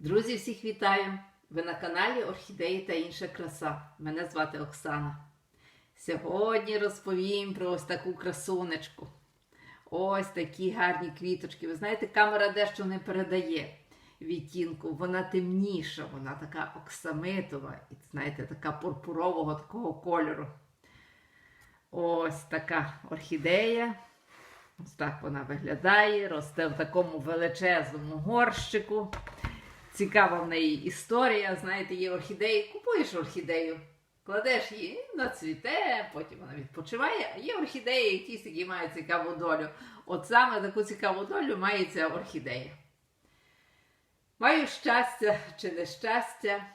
Друзі, всіх вітаю! Ви на каналі Орхідеї та інша краса. Мене звати Оксана. Сьогодні розповім про ось таку красунечку. Ось такі гарні квіточки. Ви знаєте, камера дещо не передає відтінку. Вона темніша, вона така оксамитова, і знаєте, така пурпурового такого кольору. Ось така орхідея. Ось так вона виглядає, росте в такому величезному горщику. Цікава в неї історія. Знаєте, є орхідеї, купуєш орхідею, кладеш її, вона цвіте, потім вона відпочиває. А є орхідеї, якісь, які мають цікаву долю. От саме таку цікаву долю має ця орхідея. Маю щастя чи нещастя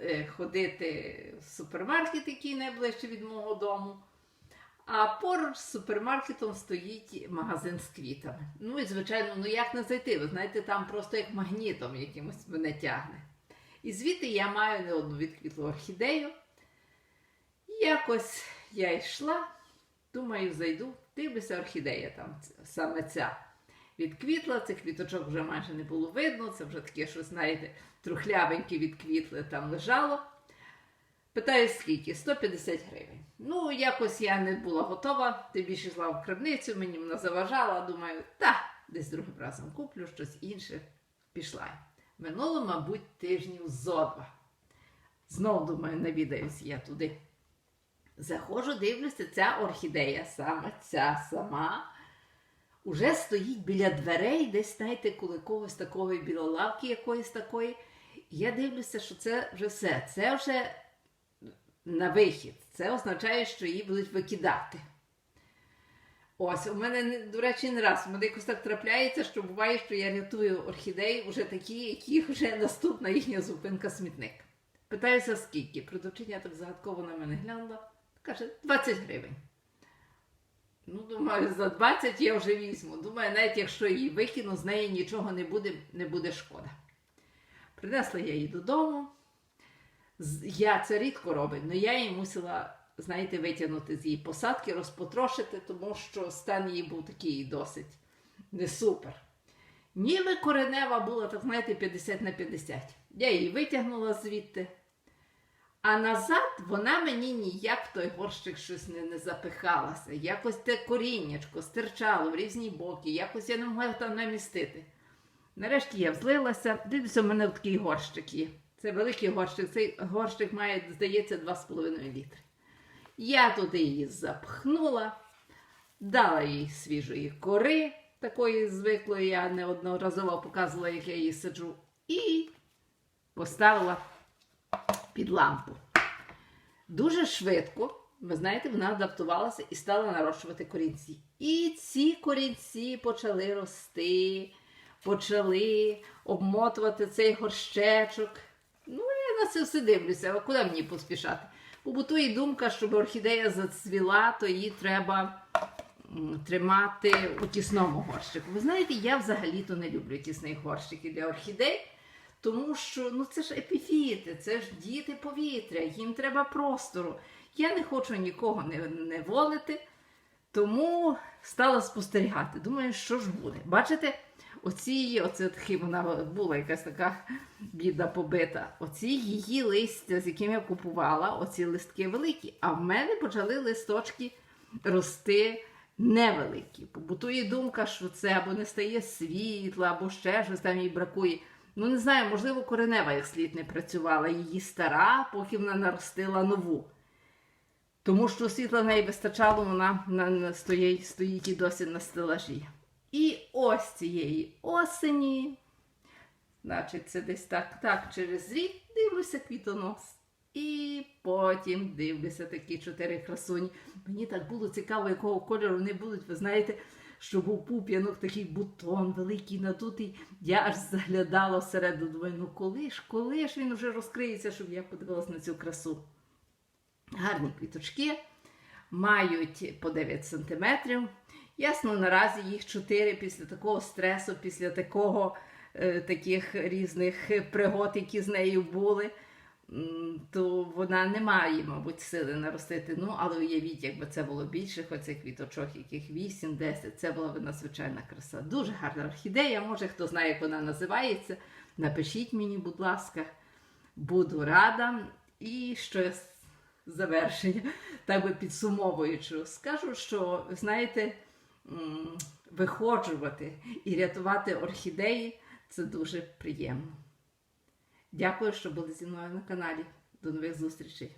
е, ходити в супермаркет, який найближче від мого дому. А поруч з супермаркетом стоїть магазин з квітами. Ну і звичайно, ну як не зайти? Ви знаєте, там просто як магнітом якимось мене тягне. І звідти я маю не одну відквітлу орхідею. Якось я йшла, думаю, зайду, дивлюся, орхідея там саме ця. Відквітла, цих квіточок вже майже не було видно, це вже таке, що, знаєте, трухлявеньке відквітле там лежало. Питаю, скільки? 150 гривень. Ну, якось я не була готова, тим більше йшла в крамницю, мені вона заважала. Думаю, та, десь другим разом куплю щось інше. Пішла. Минуло, мабуть, тижнів зо два. Знов, думаю, навідаюсь я туди. Заходжу, дивлюся, ця орхідея, саме ця сама, уже стоїть біля дверей, десь, знаєте, коли когось такої біля лавки якоїсь такої. Я дивлюся, що це вже все. Це вже на вихід. Це означає, що її будуть викидати. Ось, у мене, до речі, не раз. У мене якось так трапляється, що буває, що я рятую орхідеї вже такі, які вже наступна їхня зупинка смітник. Питаюся, скільки. Продавчиня так загадково на мене глянула. Каже, 20 гривень. Ну, думаю, за 20 я вже візьму. Думаю, навіть якщо її викину, з неї нічого не буде, не буде шкода. Принесла я її додому. Я це рідко роблю, але я її мусила, знаєте, витягнути з її посадки, розпотрошити, тому що стан її був такий досить не супер. Ніби коренева була, так знаєте, 50 на 50. Я її витягнула звідти. А назад вона мені ніяк в той горщик щось не, не запихалася. Якось те коріннячко стирчало в різні боки, якось я не могла там намістити. Нарешті я взлилася, дивлюся, в мене такий горщик є. Це великий горщик. Цей горщик має, здається, 2,5 літри. Я туди її запхнула, дала їй свіжої кори, такої звиклої, я неодноразово показувала, як я її саджу, і поставила під лампу. Дуже швидко, ви знаєте, вона адаптувалася і стала нарощувати корінці. І ці корінці почали рости, почали обмотувати цей горщечок. На це все дивлюся, а куди мені поспішати? Побутує думка, щоб орхідея зацвіла, то її треба тримати у тісному горщику. Ви знаєте, я взагалі-то не люблю тісний горщик для орхідей, тому що ну, це ж епіфіти, це ж діти повітря, їм треба простору. Я не хочу нікого не, не волити, тому стала спостерігати. Думаю, що ж буде. Бачите? Оці, оце таки вона була якась така бідна побита. Оці її листя, з яким я купувала, оці листки великі. А в мене почали листочки рости невеликі. Побутує думка, що це або не стає світла, або ще щось там їй бракує. Ну, не знаю, можливо, коренева як слід не працювала. Її стара, поки вона наростила нову. Тому що світла в неї вистачало, вона на, стоїть, стоїть і досі на стелажі. І ось цієї осені, значить, це десь так, так, через рік дивлюся квітонос. І потім дивлюся такі чотири красуні. Мені так було цікаво, якого кольору вони будуть. Ви знаєте, що був пуп'янок, такий бутон великий, надутий. Я аж заглядала всередину. Думаю, ну коли ж, коли ж він вже розкриється, щоб я подивилась на цю красу. Гарні квіточки, мають по 9 сантиметрів. Ясно, наразі їх чотири після такого стресу, після такого, е, таких різних пригод, які з нею були. то вона не має, мабуть, сили наростити. Ну, але уявіть, якби це було більше, хоч цих квіточок, яких 8-10, це була б надзвичайна краса. Дуже гарна орхідея. Може, хто знає, як вона називається. Напишіть мені, будь ласка, буду рада. І що з завершення, так би підсумовуючи, скажу, що знаєте, виходжувати і рятувати орхідеї це дуже приємно. Дякую, що були зі мною на каналі. До нових зустрічей!